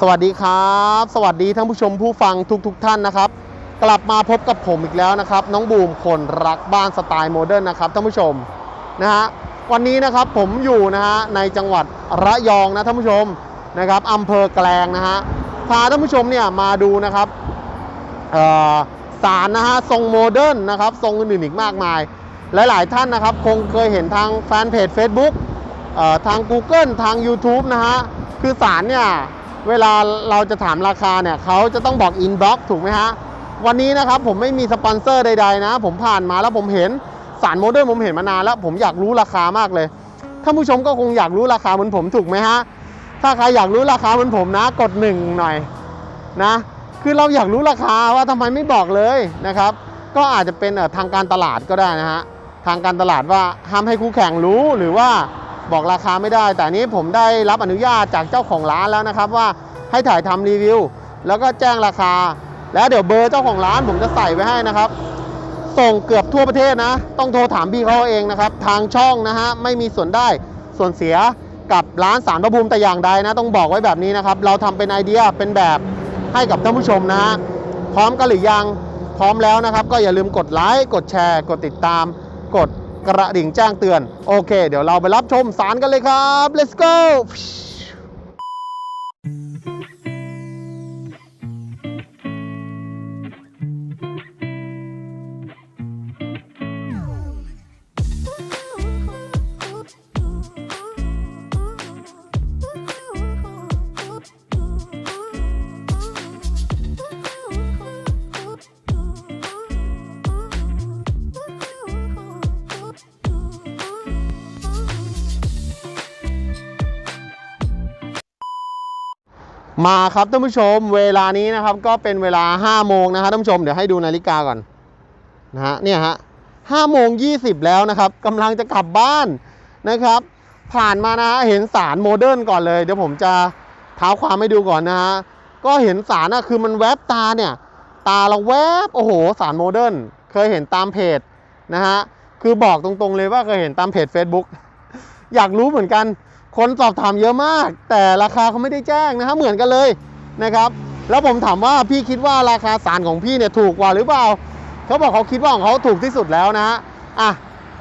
สวัสดีครับ สวัสดีท่านผู้ชมผู้ฟังทุกๆทท่านนะครับ กลับมาพบกับผมอีกแล้วนะครับ น้องบูมคนรักบ้านสไตล์โมเดิร์นนะครับท่านผู้ชมนะฮะวันนี้นะครับผมอยู่นะฮะในจังหวัดระยองนะท่านผู้ชมนะครับอำเภอแกลงนะฮะพาท่านผู้ชมเนี่ยมาดูนะครับเออสารนะฮะทรงโมเดิร์นนะครับทรงอื่นๆอีกมากมาย หลายๆท่านนะครับ คงเคยเห็นทางแฟนเพจ Facebook เอ่อทาง Google ทาง YouTube นะฮะคือสารเนี่ย เวลาเราจะถามราคาเนี่ยเขาจะต้องบอกอินบ็อกถูกไหมฮะ วันนี้นะครับผมไม่มีสปอนเซอร์ใด ๆ นะ ผมผ่านมาแล้วผมเห็นสารโมเดิร์นผมเห็นมานานแล้ว ผมอยากรู้ราคามากเลยท่านผู้ชมก็คงอยากรู้ราคาเหมือนผมถูกไหมฮะ ถ้าใครอยากรู้ราคาเหมือนผมนะ กดหนึ่งหน่อยนะ คือเราอยากรู้ราคาว่าทำไมไม่บอกเลยนะครับ ก็อาจจะเป็นทางการตลาดก็ได้นะฮะ ทางการตลาดว่าห้ามให้คู่แข่งรู้หรือว่า บอกราคาไม่ได้ แต่นี้ผมได้รับอนุญาตจากเจ้าของร้านแล้วนะครับ ว่าให้ถ่ายทำรีวิว แล้วก็แจ้งราคา แล้วเดี๋ยวเบอร์เจ้าของร้านผมจะใส่ไว้ให้นะครับ ส่งเกือบทั่วประเทศนะ ต้องโทรถามพี่เขาเองนะครับ ทางช่องนะฮะไม่มีส่วนได้ส่วนเสียกับร้านสารพระภูมิแต่อย่างใดนะ ต้องบอกไว้แบบนี้นะครับ เราทำเป็นไอเดียเป็นแบบให้กับท่านผู้ชมนะฮะพร้อมกันหรือยังพร้อมแล้วนะครับ ก็อย่าลืมกดไลค์กดแชร์ กดติดตามกด กระดิ่งแจ้งเตือน โอเค เดี๋ยวเราไปรับชมสารกันเลยครับ let's go มาครับท่านผู้ชมเวลานี้นะครับก็เป็นเวลา5โมงนะครับท่านผู้ชมเดี๋ยวให้ดูนาฬิกาก่อนนะฮะเนี่ยฮะ5โมง20แล้วนะครับกำลังจะกลับบ้านนะครับ ผ่านมานะฮะเห็นสารโมเดิร์นก่อนเลยเดี๋ยวผมจะเท้าความให้ดูก่อนนะฮะก็เห็นสารนะคือมันแวบตาเนี่ย ตาเราแวบโอ้โหสารโมเดิร์นเคยเห็นตามเพจนะฮะคือบอกตรงๆเลยว่าเคยเห็นตามเพจ Facebook อยากรู้เหมือนกัน คนสอบถามเยอะมาก แต่ราคาเขาไม่ได้แจ้งนะฮะเหมือนกันเลยนะครับ แล้วผมถามว่าพี่คิดว่าราคาสารของพี่เนี่ยถูกกว่าหรือเปล่าเขาบอกเขาคิดว่าของเขาถูกที่สุดแล้วนะฮะอะ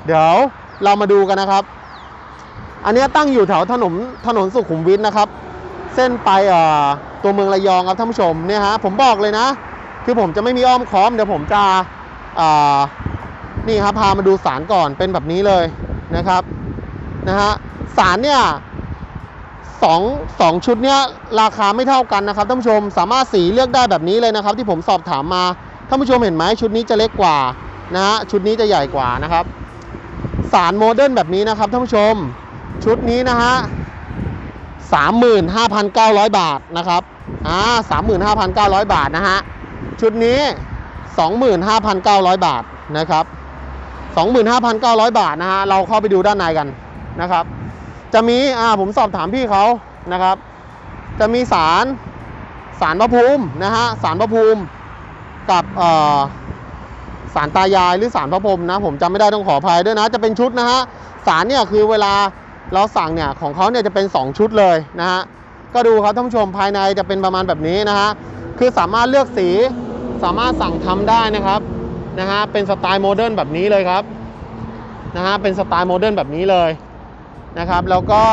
เดี๋ยวเรามาดูกันนะครับ อันนี้ตั้งอยู่แถวถนนถนนสุขุมวิทนะครับ เส้นไปเอ่อตัวเมืองระยองครับท่านผู้ชมเนี่ยฮะผมบอกเลยนะ คือผมจะไม่มีอ้อมค้อมเดี๋ยวผมจะอ่านี่ครับพามาดูสารก่อนเป็นแบบนี้เลยนะครับ นะฮะสารเนี่ยสองสองชุดเนี่ยราคาไม่เท่ากันนะครับท่านผู้ชมสามารถสีเลือกได้แบบนี้เลยนะครับ ที่ผมสอบถามมาท่านผู้ชมเห็นไหมชุดนี้จะเล็กกว่านะฮะชุดนี้จะใหญ่กว่านะครับ สารโมเดิร์นแบบนี้นะครับท่านผู้ชม ชุดนี้นะฮะ35,900 บาทนะครับอ่า35,900 บาทนะฮะชุดนี้ 25,900 บาทนะครับ 25,900 บาทนะฮะเราเข้าไปดูด้านในกัน นะครับ จะมีอ่าผมสอบถามพี่เขานะครับ จะมีสารสารพระภูมินะฮะสารพระภูมิกับเอ่อสารตายายหรือสารพระพรมนะ ผมจำไม่ได้ต้องขออภัยด้วยนะ จะเป็นชุดนะฮะสารเนี่ยคือเวลาเราสั่งเนี่ยของเขาเนี่ยจะเป็น 2 ชุดเลยนะฮะก็ดูครับท่านผู้ชมภายในจะเป็นประมาณแบบนี้นะฮะคือสามารถเลือกสีสามารถสั่งทำได้นะครับนะฮะเป็นสไตล์โมเดิร์นแบบนี้เลยครับนะฮะเป็นสไตล์โมเดิร์นแบบนี้เลย นะครับ แล้วก็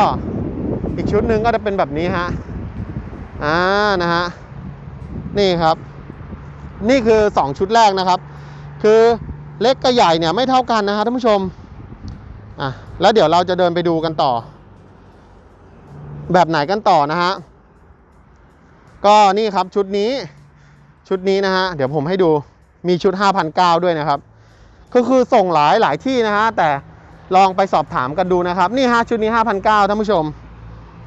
อีกชุดหนึ่งก็จะเป็นแบบนี้ฮะอ่านะฮะนี่ครับ นี่คือ 2 ชุดแรกนะครับ คือเล็กกับใหญ่เนี่ยไม่เท่ากันนะฮะท่านผู้ชมอะแล้วเดี๋ยวเราจะเดินไปดูกันต่อ แบบไหนกันต่อนะฮะก็นี่ครับชุดนี้ชุดนี้นะฮะเดี๋ยวผมให้ดูมีชุด 5,900 ด้วยนะครับ ก็คือส่งหลายหลายที่นะฮะแต่ ลองไปสอบถามกันดูนะครับ นี่ฮะชุดนี้ 5,900ท่านผู้ชม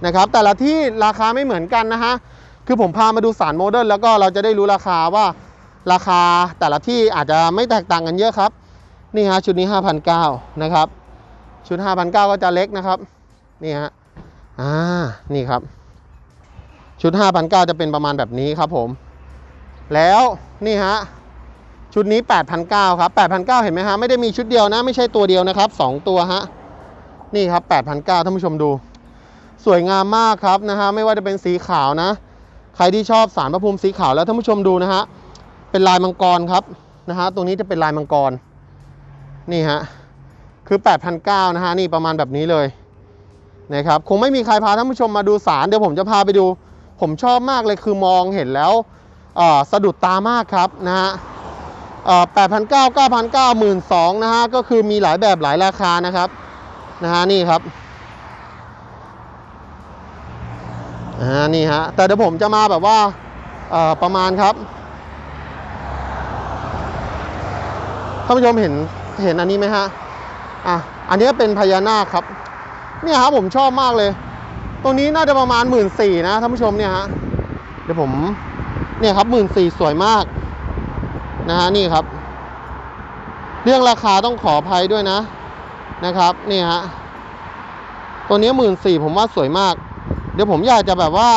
นะครับ แต่ละที่ราคาไม่เหมือนกันนะฮะคือผมพามาดูสารโมเดิร์นแล้วก็เราจะได้รู้ราคาว่าราคาแต่ละที่อาจจะไม่แตกต่างกันเยอะครับ นี่ฮะชุดนี้ 5,900นะครับ ชุด 5,900ก็จะเล็กนะครับ นี่ฮะอ่านี่ครับ ชุด 5,900จะเป็นประมาณแบบนี้ครับผม แล้วนี่ฮะ ชุดนี้ 8,900ครับ8,900เห็นไหมฮะไม่ได้มีชุดเดียวนะ ไม่ใช่ตัวเดียวนะครับ 2 ตัวฮะนี่ครับ8,900ท่านผู้ชมดู สวยงามมากครับนะฮะไม่ว่าจะเป็นสีขาวนะ ใครที่ชอบสารพระภูมิสีขาวแล้วท่านผู้ชมดูนะฮะเป็นลายมังกรครับนะฮะตรงนี้จะเป็นลายมังกรนี่ฮะคือ8,900นะฮะนี่ประมาณแบบนี้เลยนะครับคงไม่มีใครพาท่านผู้ชมมาดูสารเดี๋ยวผมจะพาไปดู ผมชอบมากเลยคือมองเห็นแล้วสะดุดตามากครับนะฮะ เอ่อ8,900 9,900 12,000นะฮะ ก็คือมีหลายแบบหลายราคานะครับ นะฮะนี่ครับอ่านี่ฮะ แต่เดี๋ยวผมจะมาแบบว่าประมาณครับท่านผู้ชมเห็นเห็นอันนี้ไหมฮะ อะ อันนี้เป็นพญานาคครับ เนี่ยครับผมชอบมากเลย ตรงนี้น่าจะประมาณหมื่นสี่นะท่านผู้ชมเนี่ยฮะ เดี๋ยวผม เนี่ยครับหมื่นสี่สวยมาก นะฮะนี่ครับ เรื่องราคาต้องขออภัยด้วยนะนะครับนี่ฮะตัวนี้หมื่นสี่ผมว่าสวยมาก เดี๋ยวผมอยากจะแบบว่า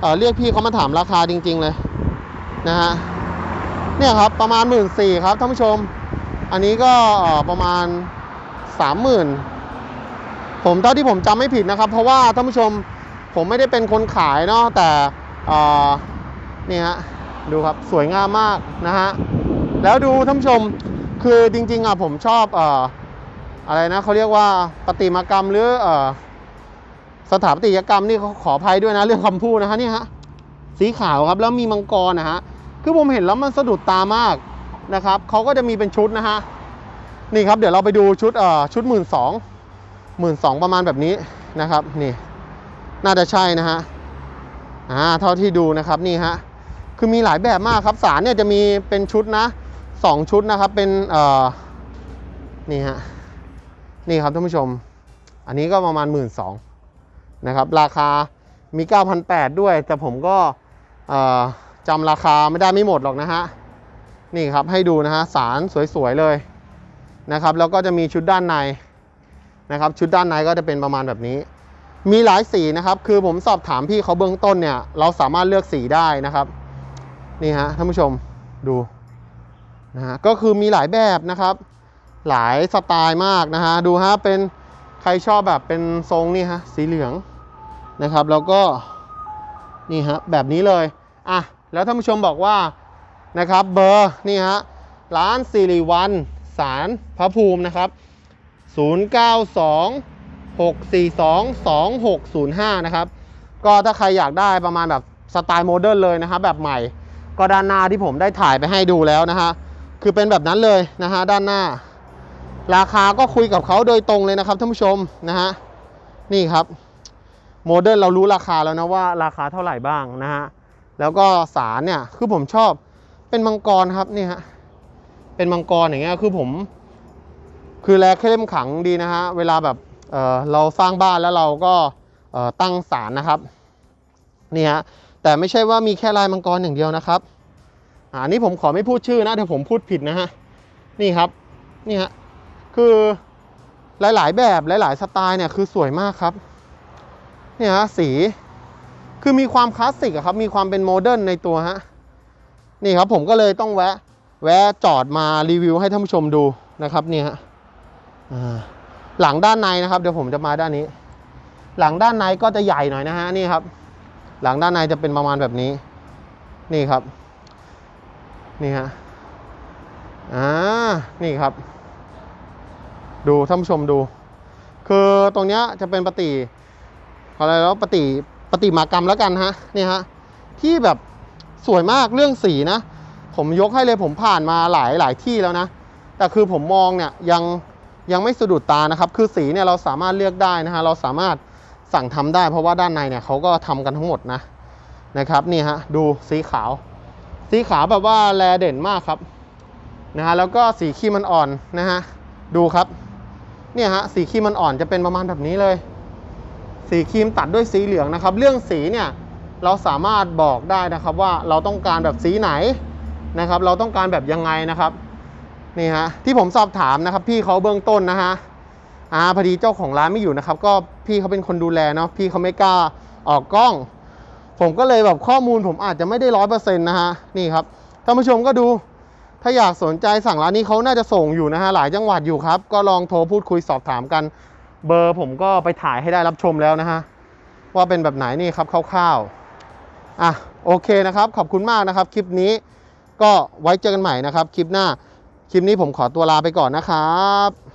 เอ่อเรียกพี่เขามาถามราคาจริง ๆ เลยนะฮะเนี่ยครับประมาณหมื่นสี่ครับท่านผู้ชม อันนี้ก็ประมาณสามหมื่นผมเท่าที่ผมจำไม่ผิดนะครับ เพราะว่าท่านผู้ชมผมไม่ได้เป็นคนขายเนาะแต่เอ่อนี่ฮะ ดูครับสวยงามมากนะฮะแล้วดูท่านผู้ชมคือจริงๆอะผมชอบเอ่ออะไรนะเขาเรียกว่าประติมากรรมหรือเอ่อสถาปัตยกรรมนี่ขอขออภัยด้วยนะเรื่องคำพูดนะฮะนี่ฮะสีขาวครับแล้วมีมังกรนะฮะคือผมเห็นแล้วมันสะดุดตามากนะครับเขาก็จะมีเป็นชุดนะฮะนี่ครับเดี๋ยวเราไปดูชุดเอ่อชุดหมื่นสองหมื่นสองประมาณแบบนี้นะครับนี่น่าจะใช่นะฮะอ่าเท่าที่ดูนะครับนี่ฮะ คือมีหลายแบบมากครับสารเนี่ยจะมีเป็นชุดนะสองชุดนะครับเป็นเอ่อนี่ฮะนี่ครับท่านผู้ชม อันนี้ก็ประมาณหมื่นสองนะครับราคามี 9,800 ด้วย แต่ผมก็เอ่อจำราคาไม่ได้ไม่หมดหรอกนะฮะ นี่ครับให้ดูนะฮะสารสวยๆเลยนะครับแล้วก็จะมีชุดด้านในนะครับชุดด้านในก็จะเป็นประมาณแบบนี้ มีหลายสีนะครับ คือผมสอบถามพี่เขาเบื้องต้นเนี่ย เราสามารถเลือกสีได้นะครับ นี่ฮะท่านผู้ชมดูนะฮะก็คือมีหลายแบบนะครับ หลายสไตล์มากนะฮะดูฮะเป็นใครชอบแบบเป็นทรงนี่ฮะสีเหลืองนะครับ แล้วก็นี่ฮะแบบนี้เลยอะแล้วท่านผู้ชมบอกว่านะครับเบอร์นี่ฮะร้านสิริวันสารพระภูมินะครับ 092 642 2605 นะครับ ก็ถ้าใครอยากได้ประมาณแบบสไตล์โมเดิร์นเลยนะครับ แบบใหม่ ก็ด้านหน้าที่ผมได้ถ่ายไปให้ดูแล้วนะฮะคือเป็นแบบนั้นเลยนะฮะด้านหน้า ราคาก็คุยกับเขาโดยตรงเลยนะครับท่านผู้ชมนะฮะนี่ครับโมเดิร์นเรารู้ราคาแล้วนะว่าราคาเท่าไหร่บ้างนะฮะแล้วก็สารเนี่ยคือผมชอบเป็นมังกรครับนี่ฮะเป็นมังกรอย่างเงี้ยคือผม คือแลเข้มขังดีนะฮะเวลาแบบเเราสร้างบ้านแล้วเราก็ตั้งศาลนะครับนี่ฮะ แต่ไม่ใช่ว่ามีแค่ลายมังกรอย่างเดียวนะครับอ่านี่ผมขอไม่พูดชื่อนะเดี๋ยวผมพูดผิดนะฮะนี่ครับนี่ฮะคือหลาย ๆ แบบหลาย ๆ สไตล์เนี่ยคือสวยมากครับเนี่ยฮะสีคือมีความคลาสสิกครับมีความเป็นโมเดิร์นในตัวฮะนี่ครับผมก็เลยต้องแวะแวะจอดมารีวิวให้ท่านผู้ชมดูนะครับนี่ฮะอ่าหลังด้านในนะครับเดี๋ยวผมจะมาด้านนี้ หลังด้านในก็จะใหญ่หน่อยนะฮะนี่ครับ หลังด้านในจะเป็นประมาณแบบนี้ นี่ครับ นี่ฮะ อ่า นี่ครับ ดูท่านผู้ชมดู คือตรงเนี้ยจะเป็นปฏิอะไรแล้วปฏิปฏิมากรรมแล้วกันฮะ นี่ฮะ ที่แบบสวยมากเรื่องสีนะ ผมยกให้เลยผมผ่านมาหลายหลายที่แล้วนะ แต่คือผมมองเนี่ยยังยังไม่สะดุดตานะครับ คือสีเนี่ยเราสามารถเลือกได้นะฮะ เราสามารถ สั่งทำได้เพราะว่าด้านในเนี่ยเขาก็ทำกันทั้งหมดนะนะครับนี่ฮะดูสีขาว สีขาวแบบว่าแลเด่นมากครับนะฮะแล้วก็สีครีมมันอ่อนนะฮะดูครับเนี่ยฮะสีครีมมันอ่อนจะเป็นประมาณแบบนี้เลย สีครีมตัดด้วยสีเหลืองนะครับ เรื่องสีเนี่ยเราสามารถบอกได้นะครับว่าเราต้องการแบบสีไหนนะครับ เราต้องการแบบยังไงนะครับนี่ฮะที่ผมสอบถามนะครับพี่เขาเบื้องต้นนะฮะ อ่าพอดีเจ้าของร้านไม่อยู่นะครับ ก็พี่เขาเป็นคนดูแลเนาะพี่เขาไม่กล้าออกกล้อง ผมก็เลยแบบข้อมูลผมอาจจะไม่ได้ร้อยเปอร์เซ็นต์นะฮะนี่ครับท่านผู้ชมก็ดู ถ้าอยากสนใจสั่งร้านนี้เขาน่าจะส่งอยู่นะฮะหลายจังหวัดอยู่ครับ ก็ลองโทรพูดคุยสอบถามกัน เบอร์ผมก็ไปถ่ายให้ได้รับชมแล้วนะฮะว่าเป็นแบบไหนนี่ครับคร่าวๆอะโอเคนะครับ ขอบคุณมากนะครับคลิปนี้ก็ไว้เจอกันใหม่นะครับ คลิปหน้าคลิปนี้ผมขอตัวลาไปก่อนนะครับ